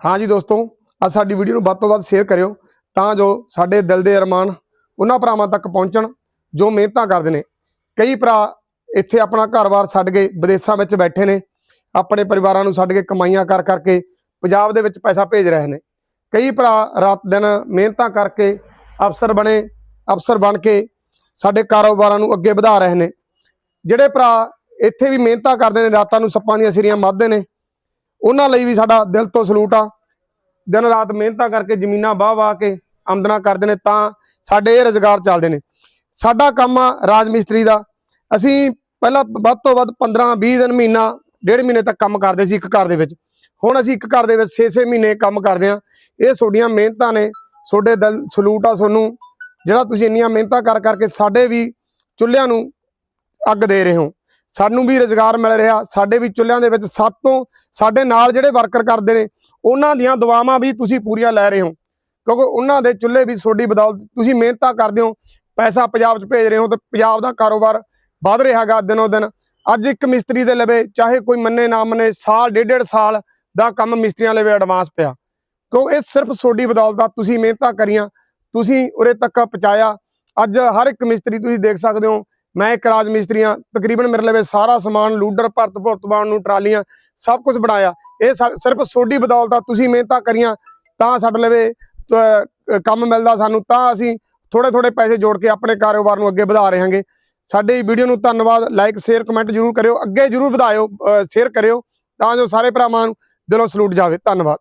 ਹਾਂਜੀ ਦੋਸਤੋ, ਅੱਜ ਸਾਡੀ ਵੀਡੀਓ ਨੂੰ ਵੱਧ ਤੋਂ ਵੱਧ ਸ਼ੇਅਰ ਕਰਿਓ ਤਾਂ ਜੋ ਸਾਡੇ ਦਿਲ ਦੇ ਅਰਮਾਨ ਉਹਨਾਂ ਭਰਾਵਾਂ ਤੱਕ ਪਹੁੰਚਣ ਜੋ ਮਿਹਨਤਾਂ ਕਰਦੇ ਨੇ। ਕਈ ਭਰਾ ਇੱਥੇ ਆਪਣਾ ਘਰ-ਬਾਰ ਛੱਡ ਕੇ ਵਿਦੇਸ਼ਾਂ ਵਿੱਚ ਬੈਠੇ ਨੇ, ਆਪਣੇ ਪਰਿਵਾਰਾਂ ਨੂੰ ਛੱਡ ਕੇ ਕਮਾਈਆਂ ਕਰ ਕਰਕੇ ਪੰਜਾਬ ਦੇ ਵਿੱਚ ਪੈਸਾ ਭੇਜ ਰਹੇ ਨੇ। ਕਈ ਭਰਾ ਰਾਤ ਦਿਨ ਮਿਹਨਤਾਂ ਕਰਕੇ ਅਫਸਰ ਬਣੇ, ਅਫਸਰ ਬਣ ਕੇ ਸਾਡੇ ਕਾਰੋਬਾਰਾਂ ਨੂੰ ਅੱਗੇ ਵਧਾ ਰਹੇ ਨੇ। ਜਿਹੜੇ ਭਰਾ ਇੱਥੇ ਵੀ ਮਿਹਨਤਾਂ ਕਰਦੇ ਨੇ, ਰਾਤਾਂ ਨੂੰ ਸੱਪਾਂ ਦੀਆਂ ਸਿਰੀਆਂ ਮੱਧਦੇ ਨੇ ਉਹਨਾਂ ਲਈ ਵੀ ਸਾਡਾ ਦਿਲ ਤੋਂ ਸਲੂਟ ਆ। ਦਿਨ ਰਾਤ ਮਿਹਨਤਾਂ ਕਰਕੇ ਜ਼ਮੀਨਾਂ ਵਾਹ ਵਾਹ ਕੇ ਆਮਦਨਾ ਕਰਦੇ ਨੇ ਤਾਂ ਸਾਡੇ ਇਹ ਰੁਜ਼ਗਾਰ ਚੱਲਦੇ ਨੇ। ਸਾਡਾ ਕੰਮ ਆ ਰਾਜ ਮਿਸਤਰੀ ਦਾ। ਅਸੀਂ ਪਹਿਲਾਂ ਵੱਧ ਤੋਂ ਵੱਧ 15 20 ਦਿਨ ਮਹੀਨਾ, ਡੇਢ ਮਹੀਨੇ ਤੱਕ ਕੰਮ ਕਰਦੇ ਸੀ ਇੱਕ ਘਰ ਦੇ ਵਿੱਚ। ਹੁਣ ਅਸੀਂ ਇੱਕ ਘਰ ਦੇ ਵਿੱਚ 6-6 ਮਹੀਨੇ ਕੰਮ ਕਰਦੇ ਆ ਇਹ ਤੁਹਾਡੀਆਂ ਮਿਹਨਤਾਂ ਨੇ, ਤੁਹਾਡੇ ਦਿਲ ਸਲੂਟ ਆ ਤੁਹਾਨੂੰ। ਜਿਹੜਾ ਤੁਸੀਂ ਇੰਨੀਆਂ ਮਿਹਨਤਾਂ ਕਰ ਕਰਕੇ ਸਾਡੇ ਵੀ ਚੁੱਲ੍ਹਿਆਂ ਨੂੰ ਅੱਗ ਦੇ ਰਹੇ ਹੋ। ਸਾਨੂੰ ਵੀ ਰੁਜ਼ਗਾਰ ਮਿਲ ਰਿਹਾ। ਸਾਡੇ ਵੀ ਚੁੱਲ੍ਹਿਆਂ ਦੇ ਵਿੱਚ ਸਾਤੋਂ ਸਾਡੇ ਨਾਲ ਜਿਹੜੇ ਵਰਕਰ ਕਰਦੇ ਨੇ, ਉਹਨਾਂ ਦੀਆਂ ਦੁਆਵਾਂ ਵੀ ਤੁਸੀਂ ਪੂਰੀਆਂ ਲੈ ਰਹੇ ਹੋ। ਕਿਉਂਕਿ ਉਹਨਾਂ ਦੇ ਚੁੱਲ੍ਹੇ ਵੀ ਤੁਹਾਡੀ ਬਦੌਲਤ ਤੁਸੀਂ ਮਿਹਨਤਾਂ ਕਰਦੇ ਹੋ। ਪੈਸਾ ਪੰਜਾਬ 'ਚ ਭੇਜ ਰਹੇ ਹੋ ਤੇ ਪੰਜਾਬ ਦਾ ਕਾਰੋਬਾਰ ਵੱਧ ਰਿਹਾ ਹੈਗਾ ਦਿਨੋਂ ਦਿਨ। ਅੱਜ ਇੱਕ ਮਿਸਤਰੀ ਦੇ ਲਵੇ, ਚਾਹੇ ਕੋਈ ਮੰਨੇ ਨਾ ਮੰਨੇ, ਸਾਲ, ਡੇਢ ਡੇਢ ਸਾਲ ਦਾ ਕੰਮ ਮਿਸਤਰੀਆਂ ਲਵੇ ਐਡਵਾਂਸ ਪਿਆ। ਕਿਉਂ ਇਹ ਸਿਰਫ ਤੁਹਾਡੀ ਬਦੌਲਤ ਆ, ਤੁਸੀਂ ਮਿਹਨਤਾਂ ਕਰੀਆਂ, ਤੁਸੀਂ ਉਰੇ ਤੱਕ ਪਹੁੰਚਾਇਆ। ਅੱਜ ਹਰ ਇੱਕ ਮਿਸਤਰੀ ਤੁਸੀਂ ਦੇਖ ਸਕਦੇ ਹੋ ਮੈਂ ਇੱਕ ਰਾਜ ਮਿਸਤਰੀਆਂ ਤਕਰੀਬਨ ਮੇਰੇ ਲਵੇ ਸਾਰਾ ਸਮਾਨ, ਲੂਡਰ, ਭਰਤ ਭੁਰਤਬਾਨ ਨੂੰ ਟਰਾਲੀਆਂ, ਸਭ ਕੁਝ ਬਣਾਇਆ। ਇਹ ਸਾ- ਸਿਰਫ ਤੁਹਾਡੀ ਬਦੌਲਤ ਤੁਸੀਂ ਮਿਹਨਤਾਂ ਕਰੀਆਂ, ਤਾਂ ਸਾਡੇ ਲਵੇ ਕੰਮ ਮਿਲਦਾ ਸਾਨੂੰ, ਤਾਂ ਅਸੀਂ ਥੋੜੇ ਥੋੜੇ ਪੈਸੇ ਜੋੜ ਕੇ ਆਪਣੇ ਕਾਰੋਬਾਰ ਨੂੰ ਅੱਗੇ ਵਧਾ ਰਹੇ ਹਾਂਗੇ। ਸਾਡੇ ਵੀਡੀਓ ਨੂੰ ਧੰਨਵਾਦ ਲਾਈਕ ਸ਼ੇਅਰ ਕਮੈਂਟ ਜਰੂਰ ਕਰਿਓ, ਅੱਗੇ ਜਰੂਰ ਵਧਾਇਓ ਸ਼ੇਅਰ ਕਰਿਓ, ਤਾਂ ਜੋ ਸਾਰੇ ਭਰਾਵਾਂ ਨੂੰ ਦਿਲੋਂ ਸਲੂਟ ਜਾਵੇ। ਧੰਨਵਾਦ।